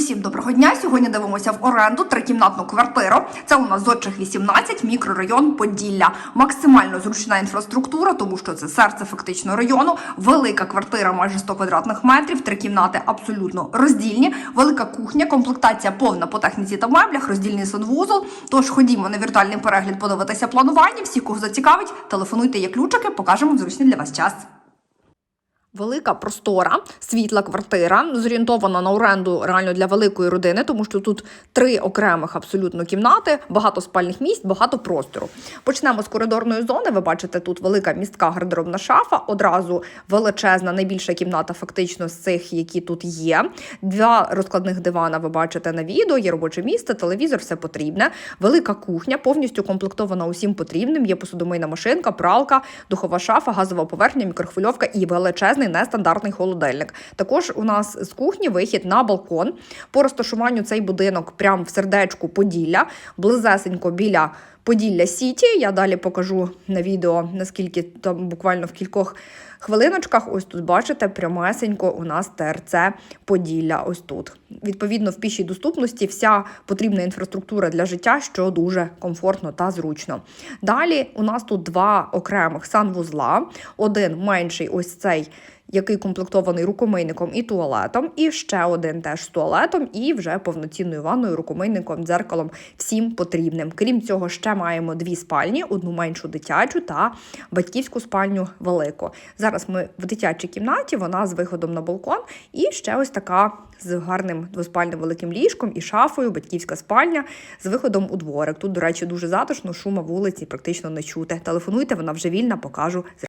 Усім доброго дня. Сьогодні дивимося в оренду трикімнатну квартиру. Це у нас зодчих 18, мікрорайон Поділля. Максимально зручна інфраструктура, тому що це серце фактично району. Велика квартира, майже 100 квадратних метрів. Три кімнати абсолютно роздільні. Велика кухня, комплектація повна по техніці та меблях, роздільний санвузол. Тож ходімо на віртуальний перегляд, подивитися планування. Всі, кого зацікавить, телефонуйте є ключики, покажемо зручний для вас час. Велика простора, світла квартира, зорієнтована на оренду реально для великої родини, тому що тут три окремих абсолютно кімнати, багато спальних місць, багато простору. Почнемо з коридорної зони. Ви бачите, тут велика містка гардеробна шафа, одразу величезна, найбільша кімната, фактично з цих, які тут є. Два розкладних дивана ви бачите на відео, є робоче місце, телевізор, все потрібне. Велика кухня, повністю комплектована усім потрібним. Є посудомийна машинка, пралка, духова шафа, газова поверхня, мікрохвильовка і величезний нестандартний холодильник. Також у нас з кухні вихід на балкон. По розташуванню цей будинок прямо в сердечку Поділля, близесенько біля Поділля Сіті. Я далі покажу на відео, наскільки там буквально в кількох хвилиночках. Ось тут бачите, прямесенько у нас ТРЦ Поділля. Ось тут. Відповідно, в пішій доступності вся потрібна інфраструктура для життя, що дуже комфортно та зручно. Далі у нас тут два окремих санвузла. Один менший, ось цей. Який комплектований рукомийником і туалетом, і ще один теж з туалетом, і вже повноцінною ванною, рукомийником, дзеркалом, всім потрібним. Крім цього, ще маємо дві спальні: одну меншу дитячу та батьківську спальню велику. Зараз ми в дитячій кімнаті, вона з виходом на балкон, і ще ось така з гарним двоспальним великим ліжком і шафою, батьківська спальня з виходом у дворик. Тут, до речі, дуже затишно, шума вулиці практично не чути. Телефонуйте, вона вже вільна, покажу.